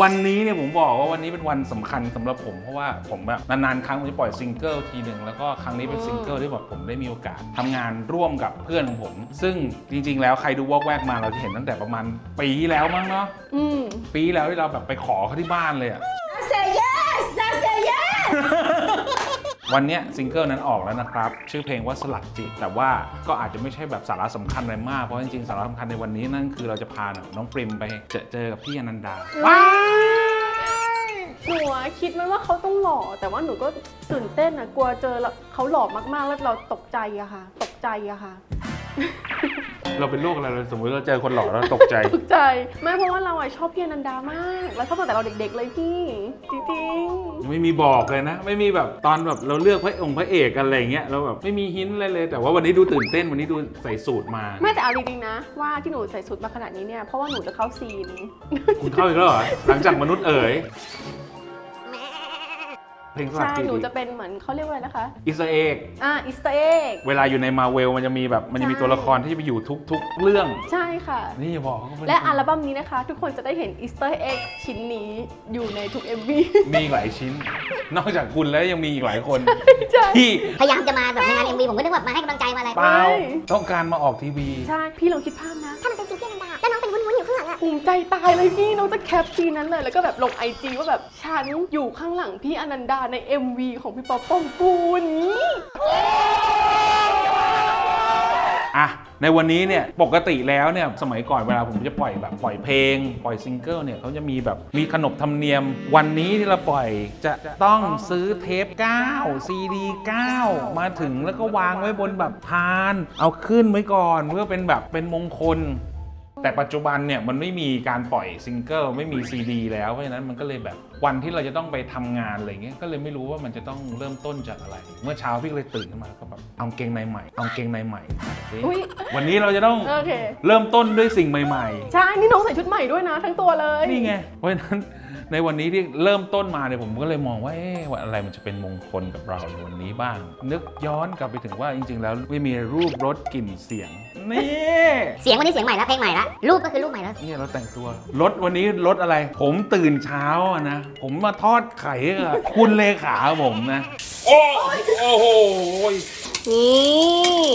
วันนี้เนี่ยผมบอกว่าวันนี้เป็นวันสำคัญสำหรับผม เพราะว่าผมแบบนานๆครั้งผมจะปล่อยซิงเกิลทีหนึ่งแล้วก็ครั้งนี้เป็นซิงเกิลที่แบบผมได้มีโอกาสทำงานร่วมกับเพื่อนของผม ซึ่งจริง ๆ แล้วใครดูวอกแวกมาเราจะเห็นตั้งแต่ประมาณปีที่แล้วมั้งเนาะอืมปีที่แล้วที่เราแบบไปขอเขาที่บ้านเลยอะ วันนี้ซิงเกิลนั้นออกแล้วนะครับ ชื่อเพลงว่าสลักจิต แต่ว่าก็อาจจะไม่ใช่แบบสาระสำคัญอะไรมาก เพราะจริงๆ สาระสำคัญในวันนี้นั่นคือเราจะพาน้องปริมไปเจอเจอกับพี่อนันดาหนูอะคิดไว้ว่าเขาต้องหล่อแต่ว่าหนูก็ตื่นเต้นอะกลัวเจอแล้วเขาหล่อมากๆแล้วเราตกใจอะค่ะ ตกใจอะค่ะ เราเป็นโรคอะไรเราสมมติเราเจอคนหล่อแล้วตกใจตกใจไม่เพราะว่าเราอะชอบพี่อนันดามากเราชอบตั้งแต่เราเด็กๆเลยพี่จริงไม่มีบอกเลยนะ ไม่มีแบบตอนแบบเราเลือกพระองค์พระเอกกันอะไรอย่างเงี้ยเราแบบไม่มีหินอะไรเลย แต่ว่าวันนี้ดูตื่นเต้นวันนี้ดูใส่สูตรมาๆไม่แต่เอาจริงๆนะ ว่าที่หนูใส่สุดมาขนาดนี้เนี่ยเพราะว่าหนูจะเข้าซีน คุณเข้าอีกแล้วเหรอหลังจากมนุษย์เอ๋ย เพลงสลักใช่จิตหนูจะเป็นเหมือนเขาเรียกว่าอะไรนะคะ อิสราเอลอ่าอิสต์เอ็ก เวลาอยู่ในมาเวลมันจะมีแบบมันจะมีใช่ ตัวละครที่ไปอยู่ทุกๆ เรื่อง ใช่ค่ะ นี่อย่าบอกเขาเป็นและอัลบั้มนี้นะคะ ทุกคนจะได้เห็นอีสเตอร์เอ็กชิ้นนี้อยู่ในทุก MV มีอีกหลายชิ้น นอกจากคุณแล้วยังมีอีกหลายคน ใช่ ที่พยายามจะมาแบบในงาน MV ผมก็นึกว่ามาให้กำลังใจมาอะไร เปล่าใช่ ต้องการมาออกทีวี ใช่ พี่ลองคิดภาพนะ ถ้ามันเป็น ภูมิใจตายเลยพี่น้องจะแคปซีนนั้นเลย แล้วก็แบบลงไอจีว่าแบบฉันอยู่ข้างหลังพี่อนันดาใน MV ของพี่ป๊อปปองกูลนี้อะในวันนี้เนี่ยปกติแล้วเนี่ยสมัยก่อนเวลาผมจะปล่อยแบบปล่อยเพลง ปล่อยซิงเกิลเนี่ยเขาจะมีแบบมีขนบธรรมเนียม วันนี้ที่เราปล่อยจะต้องซื้อเทป9ซีดี9มาถึงแล้วก็วางไว้บนแบบพาน เอาขึ้นไว้ก่อนเพื่อเป็นแบบเป็นมงคล แต่ปัจจุบันเนี่ยมันไม่มีการปล่อยซิงเกิลไม่มีซีดีแล้วเพราะฉะนั้นมันก็เลยแบบวันที่เราจะต้องไปทำงานอะไรเงี้ยก็เลยไม่รู้ว่ามันจะต้องเริ่มต้นจากอะไร เมื่อเช้าพี่ก็เลยตื่นขึ้นมาก็แบบเอากางเกงในใหม่เอากางเกงในใหม่สิอุ้ยวันนี้เราจะต้องโอเค เริ่มต้นด้วยสิ่งใหม่ ใช่ นี่น้องใส่ชุดใหม่ด้วยนะ ทั้งตัวเลย ๆ นี่ไงเพราะฉะนั้น ในวันนี้ที่เริ่มต้นมาเนี่ยผมก็เลยมองว่าเอ๊ะว่าอะไรมันจะเป็นมงคลกับเราในวันนี้บ้าง นึกย้อนกลับไปถึงว่าจริง ๆ แล้วไม่มีรูปรสกลิ่นเสียงนี่เสียงวันนี้เสียงใหม่ละเพลงใหม่ละรูปก็คือรูปใหม่แล้วเนี่ยเราแต่งตัวรถวันนี้รถอะไร ผมตื่นเช้าอะนะ ผมมาทอดไข่กับคุณเลขาผมนะ โอ้โอ้โหนี่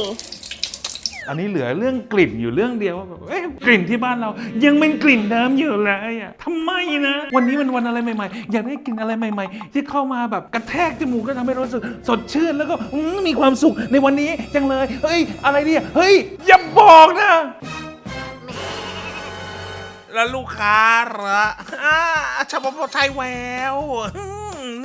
อันนี้เหลือเรื่องกลิ่นอยู่เรื่องเดียวว่าแบบเอ๊ะกลิ่นที่บ้านเรา ยังเป็นกลิ่นเดิมอยู่เลยอะทำไมนะ วันนี้มันวันอะไรใหม่ๆ อยากได้กลิ่นอะไรใหม่ ๆ ที่เข้ามาแบบกระแทกจมูกก็ทำให้รู้สึกสดชื่นแล้วก็อืมมีความสุขในวันนี้จังเลยเฮ้ย อะไรเนี่ยเฮ้ยอย่าบอกนะ แล้วลูกค้าเหรออ่าชาวพไทยแวว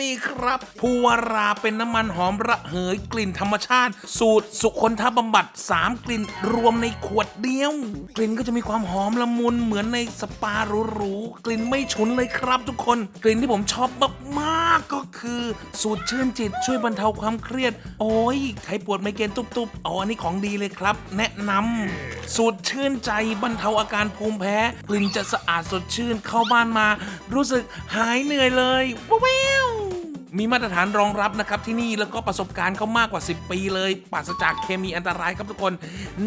นี่ครับภูวราเป็นน้ำมันหอมระเหยกลิ่นธรรมชาติ สูตรสุคนทบำบัด 3 กลิ่นรวมในขวดเดียว กลิ่นก็จะมีความหอมละมุนเหมือนในสปาหรูๆกลิ่นไม่ฉุนเลยครับทุกคน กลิ่นที่ผมชอบมากๆก็คือสูตรชื่นจิตช่วยบรรเทาความเครียด โอ้ยใครปวดไมเกรนตุบๆเออันนี้ของดีเลยครับ แนะนำสูตรชื่นใจบรรเทาอาการภูมิแพ้ กลิ่นจะสะอาดสดชื่นเข้าบ้านมา รู้สึกหายเหนื่อยเลยว้าว มีมาตรฐานรองรับนะครับที่นี่แล้วก็ประสบการณ์เขามากกว่า 10 ปีเลยปราศจากเคมีอันตรายครับทุกคน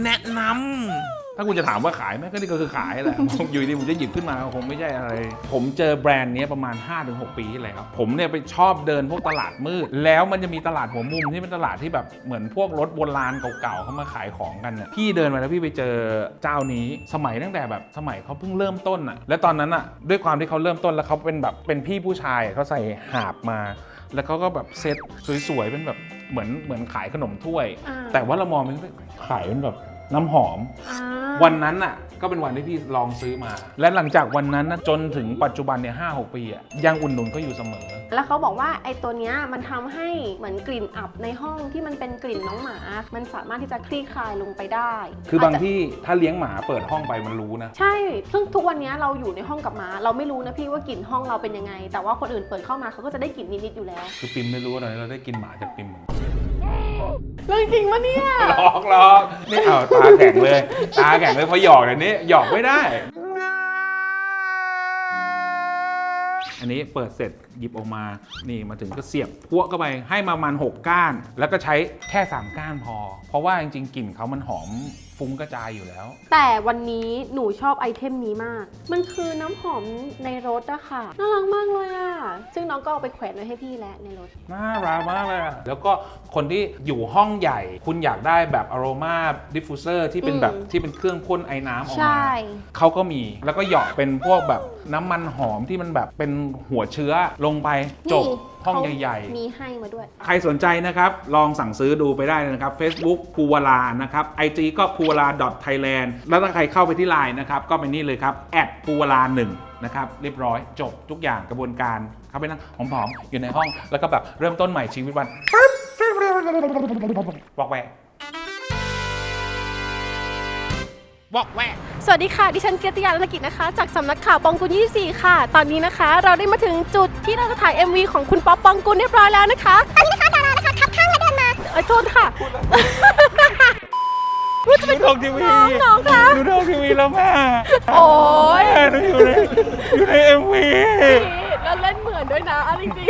แนะนำ ถ้าคุณจะถามว่าขายไหมก็นี่ก็คือขายแหละ ผมอยู่ดีผมจะหยิบขึ้นมาคงไม่ใช่อะไร ผมเจอแบรนด์เนี้ยประมาณ 5-6 ปีที่แล้วผมเนี่ยไปชอบเดินพวกตลาดมืด แล้วมันจะมีตลาดหัวมุมที่เป็นตลาดที่แบบเหมือนพวกรถโบราณเก่าๆเขามาขายของกันเนี่ยพี่เดินมาแล้วพี่ไปเจอเจ้านี้สมัยตั้งแต่แบบสมัยเขาเพิ่งเริ่มต้นอะและตอนนั้นอะด้วยความที่เขาเริ่มต้นแล้วเขาเป็นแบบเป็นพี่ผู้ชายเขาใส่หาบมา แล้วเขาก็แบบเซ็ตสวยๆเป็นแบบเหมือนเหมือนขายขนมถ้วย อ่า แต่ว่าเรามองมันขายเป็นแบบน้ำหอม อ่าวันนั้นน่ะ ก็เป็นวันที่พี่ลองซื้อมา และหลังจากวันนั้นนะจนถึงปัจจุบันเนี่ยห้าหกปีอะยังอุ่นหนุนก็อยู่เสมอ แล้วเขาบอกว่าไอ้ตัวเนี้ยมันทำให้เหมือนกลิ่นอับในห้องที่มันเป็นกลิ่นน้องหมา มันสามารถที่จะคลี่คลายลงไปได้คือบางจจะที่ถ้าเลี้ยงหมาเปิดห้องไปมันรู้นะ ใช่ ซึ่งทุกวันเนี้ยเราอยู่ในห้องกับหมา เราไม่รู้นะพี่ว่ากลิ่นห้องเราเป็นยังไง แต่ว่าคนอื่นเปิดเข้ามาเขาก็จะได้กลิ่นนิดๆอยู่แล้ว คือปิมไม่รู้ว่าตอนนี้เราได้กินหมาจากปิมเหมือนกัน เรื่องจริงปะเนี่ยหลอกหลอกนี่เอาตาแข็งเลย ตาแข็งเลยเพราะหยอกเดี๋ยนี้หยอกไม่ได้ อันนี้เปิดเสร็จหยิบออกมา นี่มาถึงก็เสียบพวกเข้าไปให้มามัน 6 ก้าน แล้วก็ใช้แค่ 3 ก้านพอ เพราะว่าจริงๆกลิ่นเขามันหอม ฟุ้งกระจายอยู่แล้ว แต่วันนี้หนูชอบไอเทมนี้มาก มันคือน้ำหอมในรถอะค่ะ น่ารักมากเลยอะซึ่งน้องก็เอาไปแขวนไว้ให้พี่แล้วในรถ น่ารักมากเลยอะแล้วก็คนที่อยู่ห้องใหญ่ คุณอยากได้แบบอโรมาดิฟฟูเซอร์ที่เป็นแบบอืม ที่เป็นเครื่องพ่นไอ้น้ำออกใช่ มา เขาก็มีแล้วก็เหยาะเป็นพวกแบบน้ำมันหอมที่มันแบบเป็นหัวเชื้อลงไปจบนี่ ห้องเขาใหญ่ ๆ มีให้มาด้วย ใครสนใจนะครับ ลองสั่งซื้อดูไปได้เลยนะครับ Facebook ภูวลานะครับ IG ก็ภูวลา .thailand แล้วถ้าใครเข้าไปที่ Line นะครับ ก็เป็นนี่เลยครับแอดภูวลา1นะครับ เรียบร้อยจบทุกอย่างกระบวนการ เข้าไปนั่งหอมๆอยู่ในห้อง แล้วก็แบบเริ่มต้นใหม่ชีวิตวัน บอกแวก บอกแวก สวัสดีค่ะ ดิฉันเกียรติยาลนกิจนะคะ จากสำนักข่าวปองกุล24 ค่ะ ตอนนี้นะคะ เราได้มาถึงจุดที่เราจะถ่าย MV ของคุณป๊อปปองกุลเรียบร้อยแล้วนะคะตอนนี้นะคะดารานะคะขับข้างและเดินมาเออโทษค่ะ รู้จะดูเป็นทองทีวีน้องๆคะ ดูทองทีวีแล้วแม่โอ้ยแม่ดูอยู่ในอยู่ใน MV แล้วเล่นเหมือนด้วยนะเอาจริง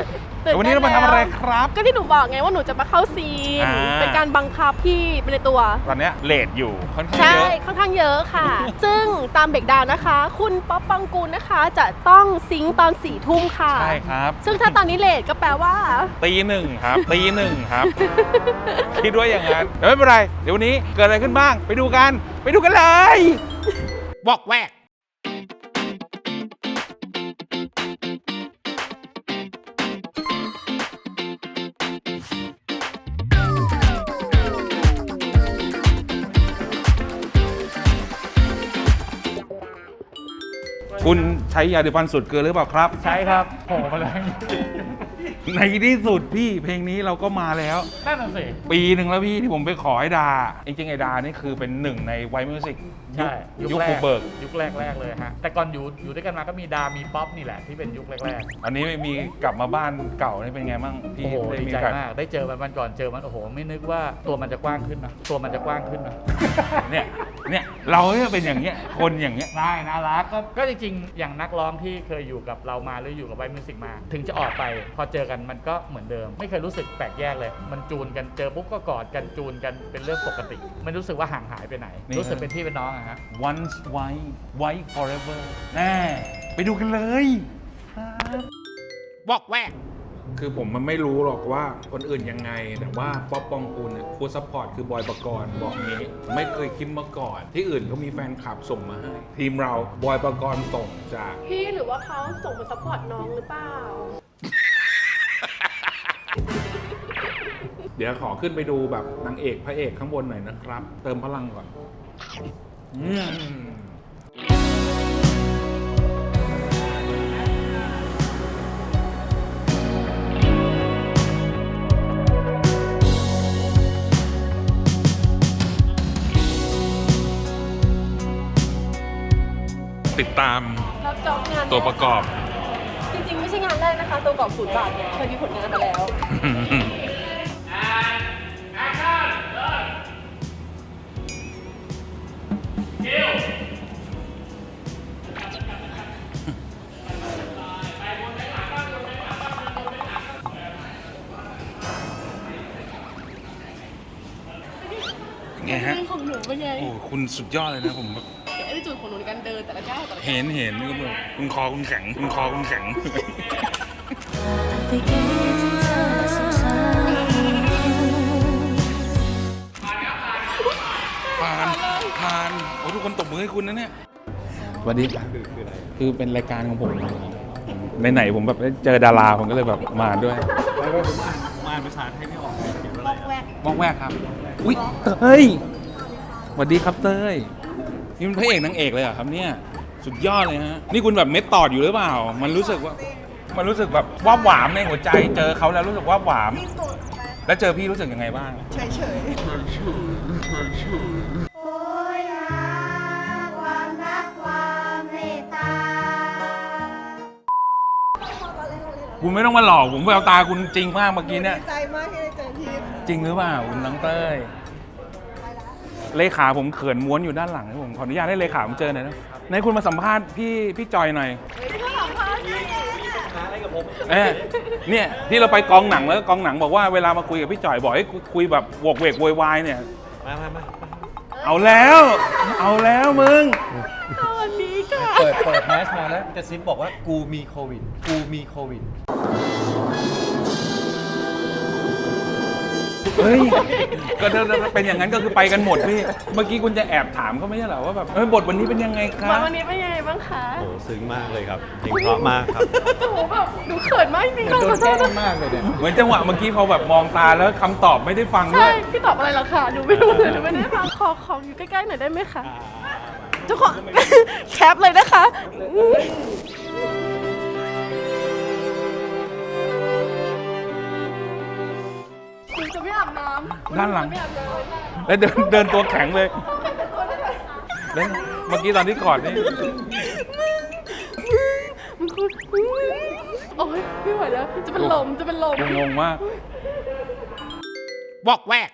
ๆ วันนี้เรามาทำอะไรครับก็ที่หนูบอกไงว่าหนูจะมาเข้าซีน อ่า เป็นการบังคับพี่ไปในตัว ตอนเนี้ยเลทอยู่ค่อนข้างใช่เยอะ ค่อนข้างเยอะค่ะ ซึ่งตามเบรกดาวน์นะคะ คุณป๊อปปังกูลนะคะ จะต้องซิงค์ตอนสี่ทุ่มค่ะ ใช่ครับ ซึ่งถ้าตอนนี้เลทก็แปลว่า ตีหนึ่งครับ ตีหนึ่งครับ คิดว่าอย่างนั้นแต่ไม่เป็นไร เดี๋ยววันนี้เกิดอะไรขึ้นบ้าง ไปดูกัน ไปดูกันเลย บอกแวก คุณใช้ยาดีฟันสุดเกินหรือเปล่าครับ ใช้ครับโผล่มาเลย ในที่สุดพี่เพลงนี้เราก็มาแล้ว นั่นน่ะสิ ปีหนึ่งแล้วพี่ที่ผมไปขอไอ้ดา จริงๆไอ้ดานี่คือเป็นหนึ่งในไวมิวสิกใช่ยุคแรบุกกเบิก ยุคแรกแรกๆเลยฮะ แต่ก่อนอยู่อยู่ด้วยกันมาก็มีดา มีป๊อปนี่แหละที่เป็นยุคแรกอันนี้ไม่มีกลับมาบ้านเก่านี่เป็นไงบ้างๆพี่โอ้โหได้ดีมีใจโอกาสมาก ได้เจอมันวันก่อนเจอมันโอ้โห ไม่นึกว่าตัวมันจะกว้างขึ้นนะ ตัวมันจะกว้างขึ้นนะ เนี่ยเนี่ยเราเนี่ยเป็นอย่างเงี้ย คนอย่างเงี้ยได้น่ารักก็ก็จริงๆ อย่างนักร้องที่เคยอยู่กับเรามาหรืออยู่กับไวมิวสิกมา ถึงจะออกไปพอเจอกันมันก็เหมือนเดิม ไม่เคยรู้สึกแปลกแยกเลย มันจูนกันเจอปุ๊บก็กอดกันจูนกันเป็นเรื่องปกติ ไม่รู้สึกว่าห่างหายไปไหนรู้สึกเป็นพี่เป็นน้องอะฮะ once white white forever แน่ไปดูกันเลยบอกแวกคือผมมันไม่รู้หรอกว่าคนอื่นยังไง แต่ว่าป๊อปปองกูลเนี่ยฟูดซัพพอร์ตคือบอยปกรณ์บอกนี้ ไม่เคยคิดมาก่อน ที่อื่นเขามีแฟนคลับส่งมาให้ ทีมเราบอยปกรณ์ส่งจาก พี่หรือว่าเขาส่งมาซัพพอร์ตน้องหรือเปล่า ดี๋ยวขอขึ้นไปดูแบบนางเอกพระเอกข้างบนหน่อยนะครับ เติมพลังก่อนอืมติดตามรับจอบงานตัวประกอบ จริงๆ ไม่ใช่งานแรกนะคะ ตัวประกอบศูนย์บาทเนี่ยเคยมีผลงานมาแล้ว เรื่องของหนูเป็นไงโอ้คุณสุดยอดเลยนะผมแบบไอ้จุดของหนูในการเดินแต่ละก้าวแต่ละก้าวเห็นเห็นนี่ก็แบบคุณคอคุณแข็งคุณคอคุณแข็ง ผ่านผ่านโอ้ทุกคนตบมือให้คุณนะเนี่ย สวัสดีครับคือเป็นรายการของผมไหนๆผมแบบได้เจอดาราผมก็เลยแบบมาด้วยบอกแวกครับ อุ้ยเต้ย สวัสดีครับเต้ยนี่มันพระเอกนางเอกเลยเหรอครับเนี่ยสุดยอดเลยฮะนี่คุณแบบเม็ดตอดอยู่หรือเปล่า มันรู้สึกว่ามันรู้สึกแบบว่าบหวามในหัวใจเจอเขาแล้วรู้สึกว่าบหวามแล้วเจอพี่รู้สึกยังไงบ้างโอ้ยหาความรักความเมตตา คุณไม่ต้องมาหลอกผมแววตาคุณจริงมากเมื่อกี้เนี่ย ดีใจมากที่ได้เจอพี่ค่ะจริงหรือเปล่าคุณน้องเต้ย เลขาผมเขินม้วนอยู่ด้านหลังผมขออนุญาตให้เลขาผมเจอหน่อยนะไหนคุณมาสัมภาษณ์พี่พี่จอยหน่อยเออเนี่ยที่เราไปกองหนังแล้วกองหนังบอกว่าเวลามาคุยกับพี่จอยบอกให้คุยแบบโวกเวกโวยวายเนี่ย มามามาเอาแล้ว เอาแล้วมึง สวัสดีค่ะ เปิดเปิดแมสมาแล้วกระซิบบอกว่ากูมีโควิด กูมีโควิด เฮ้ยก็ถ้าเป็นอย่างนั้นก็คือไปกันหมดพี่ เมื่อกี้คุณจะแอบถามเขาไม่ใช่เหรอว่าแบบเออบทวันนี้เป็นยังไงคะวันนี้เป็นยังไงบ้างคะโอ้ซึ้งมากเลยครับเพลงเพราะมากครับโอ้โหแบบหนูเขินมากจริงๆโดขอนโทแกล้ษงมากเลยเนี่ยเหมือนจังหวะเมื่อกี้พอแบบมองตาแล้วคำตอบไม่ได้ฟังด้ใช่วย พี่ตอบอะไรเหรอคะหนูไม่รู้เลยหนูไม่ได้ฟังขอขออยู่ใกล้ๆหน่อยได้ไหมคะเจ้าของแคปเลยนะคะ ด้านหลังไม่อาบน้ำแล้วเดินเดินตัวแข็งเลยแล้วเมื่อกี้ตอนที่กอดนี่ มันคือโอ้ยไม่ไหวแล้ว จะเป็นลม จะเป็นลมกูงงมากบอกแวกจาก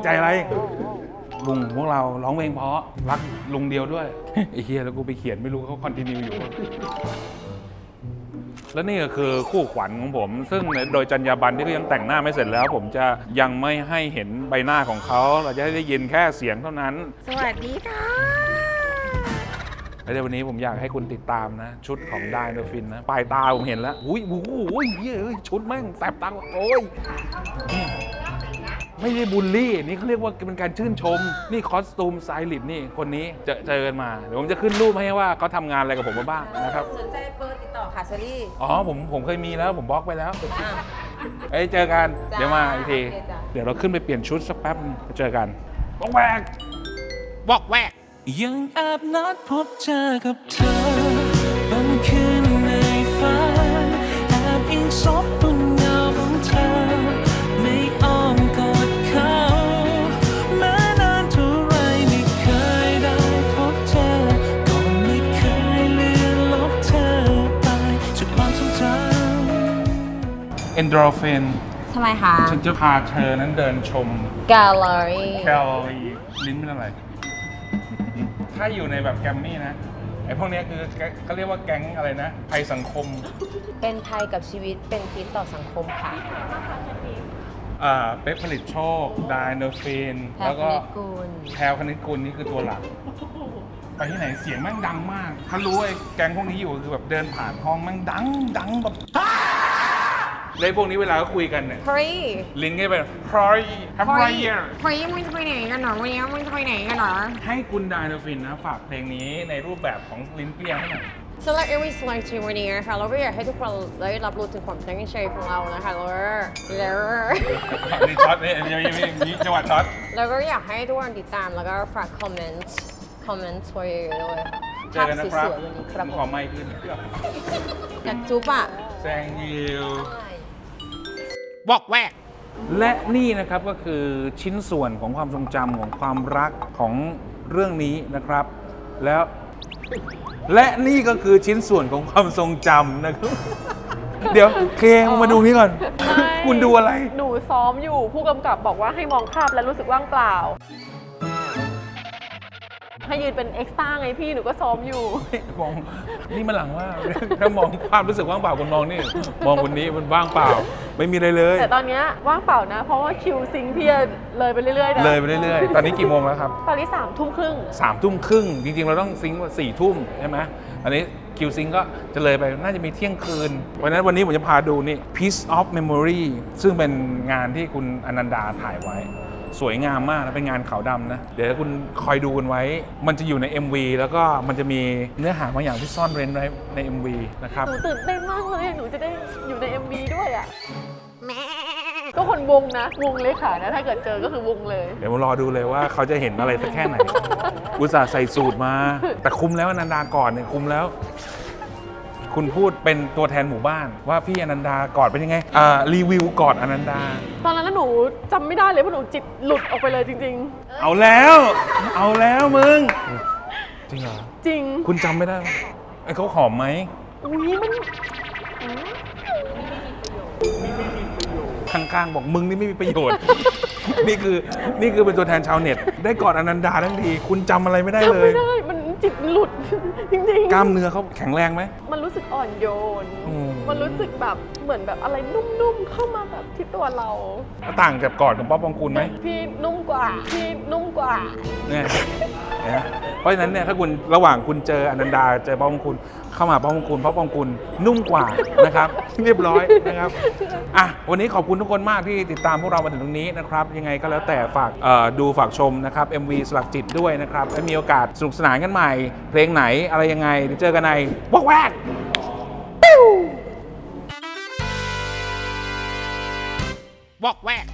กใจอะไร ลุงพวกเราร้องเพลงเพราะรักลุงเดียวด้วย ไอ้เฮียแล้วกูไปเขียนไม่รู้เขาคอนติเนียอยู่ แล้วนี่ก็คือคู่ขวัญของผม ซึ่งโดยจรรยาบรรณที่เขายังแต่งหน้าไม่เสร็จแล้ว ผมจะยังไม่ให้เห็นใบหน้าของเขา เราจะได้ยินแค่เสียงเท่านั้น สวัสดีค่ะ แล้วเดี๋ยววันนี้ผมอยากให้คุณติดตามนะ ชุดของไดโนฟินนะปลายตาผมเห็นแล้วอุ้ยโอ้โหเฮ้ยเฮ้ยชุดแม่งแสบตาโอ้ยนี่ ไม่ได้บูลลี่ นี่เขาเรียกว่าเป็นการชื่นชม นี่คอสตูมสไตลิสต์นี่คนนี้เจอเจอกันมา เดี๋ยวผมจะขึ้นรูปให้ว่าเขาทำงานอะไรกับผมมาบ้างนะครับ สนใจเบอร์ติดต่อค่ะเชอรี่อ๋อผมผมเคยมีแล้วผมบล็อกไปแล้วเอ้ยเจอกัน จ้าเดี๋ยวมาอีกที โอเคจ้ะเดี๋ยวเราขึ้นไปเปลี่ยนชุดสักแป๊บนึงเจอกันบอกแวก บอกแวก ยังแอบนัดพบเจอกับเธอบางคืนในฝันแอบอิงซบบ อนโดรฟินทำไมคะ ฉันจะพาเธอนั้นเดินชม แกลเลอรี่แคลอรี่ลิ้นเป็นอะไร ถ้าอยู่ในแบบแกรมมี่นะไอ้พวกเนี้ยคือแก๊งเขาเรียกว่าแก๊งอะไรนะภัยสังคมเป็นภัยกับชีวิตเป็นพิษต่อสังคมค่ะ อ่าเป๊กผลิตโชคไดโนฟินแพรแล้วก็คณิตกุลแพรวคณิตกุลนี่คือตัวหลักไปที่ไหนเสียงแม่งดังมาก ถ้ารู้ไอ้แก๊งพวกนี้อยู่คือแบบเดินผ่านห้องแม่งดังดังแบบ เลยพวกนี้เวลาเขาคุยกันเนี่ย เฮ้ยลิ้นก็เป็นพรอยทำไรเยอเฮ้ยมึงจะไปไหนกันหรอวันนี้มึงจะไปไหนกันหรอ ให้คุณไดโนฟินนะฝากเพลงนี้ในรูปแบบของลิ้นเปรี้ยงให้หน่อยสำหรับเอวิสไลท์วันนี้นะคะเราก็อยากให้ทุกคนได้รับรู้ถึงความตั้งใจของเรานะคะแล้วแล้วนี่ช็อตนี่นี่นี่นี่จังหวะช็อตแล้วก็อยากให้ทุกคนติดตามแล้วก็ฝากคอมเมนต์คอมเมนต์ไว้ด้วยเจอกันนะครับภาพสวยๆวันนี้ครับขผอมไม่ขึ้นอยากจุ๊บอะแซงยิว บอกแวก และนี่นะครับก็คือชิ้นส่วนของความทรงจำของความรักของเรื่องนี้นะครับ แล้ว และนี่ก็คือชิ้นส่วนของความทรงจำนะครับ เดี๋ยวเคมึงมาดูนี่ก่อนคุณดูอะไร หนูซ้อมอยู่ผู้กำกับบอกว่าให้มองภาพและรู้สึกว่างเปล่า ให้ยืนเป็นเอ็กซ์ต้าไงพี่หนูก็ซ้อมอยู่ มองนี่มันหลังว่าถ้ามองภาพรู้สึกว่างเปล่าคนมองนี่ มองคนนี้มันว่างเปล่า ไม่มีอะไรเลย แต่ตอนเนี้ยว่างเปล่านะ เพราะว่าคิวซิงค์พี่จะเลยไปเรื่อยๆนะเลยไปเรื่อยๆ ตอนนี้กี่โมงแล้วครับตอนนี้สามทุ่มครึ่งสามทุ่มครึ่งจริงๆ เราต้องซิงค์ว่าสี่ทุ่มใช่ไหมอันนี้คิวซิงค์ก็จะเลยไปน่าจะมีเที่ยงคืนวันนั้นวันนี้ผมจะพาดูนี่ Piece of Memory ซึ่งเป็นงานที่คุณอนันดาถ่ายไว้ สวยงามมากนะเป็นงานขาวดำนะ เดี๋ยวคุณคอยดูกันไว้ มันจะอยู่ใน MV แล้วก็มันจะมีเนื้อหาบางอย่างที่ซ่อนเร้นไว้ใน MV นะครับ หนูตื่นเต้นมากเลยหนูจะได้อยู่ใน MV ด้วยอะก็คนวงนะ วงเลยค่ะนะ ถ้าเกิดเจอก็คือวงเลย เดี๋ยวมารอดูเลยว่าเขาจะเห็นอะไรสักแค่ไหน อุตส่าห์ใส่สูตรมา แต่คุมแล้วอนันดาก่อนเนี่ยคุมแล้ว คุณพูดเป็นตัวแทนหมู่บ้าน ว่าพี่อนันดากอดเป็นยังไงอ่ารีวิวกอดอนันดา ตอนนั้นนะหนูจำไม่ได้เลยเพราะหนูจิตหลุดออกไปเลยจริง เอาแล้ว เอาแล้วมึง จริงเหรอ ๆ จริง คุณจำไม่ได้เหรอไอ้เขาหอมไหม อุ้ยมันข้างๆบอกมึงนี่ไม่มีประโยชน์ นี่คือนี่คือเป็นตัวแทนชาวเน็ต ได้กอดอนันดาทั้งทีคุณจำอะไรไม่ได้เลจำยไม่ได้มัน จิตหลุดจริงกล้ามเนื้อเขาแข็งแรงไหม ๆ มันรู้สึกอ่อนโยน อืม มันรู้สึกแบบเหมือนแบบอะไรนุ่มๆเข้ามาแบบที่ตัวเรา ต่างจากกอดของป๊อปปองคุณไหมพี่นุ่มกว่าพี่นุ่มกว่า เนี่ยนะเพราะฉะนั้นเนี่ยถ้าคุณระหว่างคุณเจออนันดาเจอป๊อปปองคุณเข้ามาป๊อปปองคุณป๊อปปองคุณนุ่มกว่านะครับ เรียบร้อยนะครับอะวันนี้ขอบคุณทุกคนมากที่ติดตามพวกเรามาถึงตรงนี้นะครับยังไงก็แล้วแต่ฝากเอ่อดูฝากชมนะครับ MV สลักจิตด้วยนะครับและมีโอกาสสนุกสนานกันใหม่ เพลงไหนอะไรยังไงเดี๋ยวเจอกันในวอกแวก วอกแวก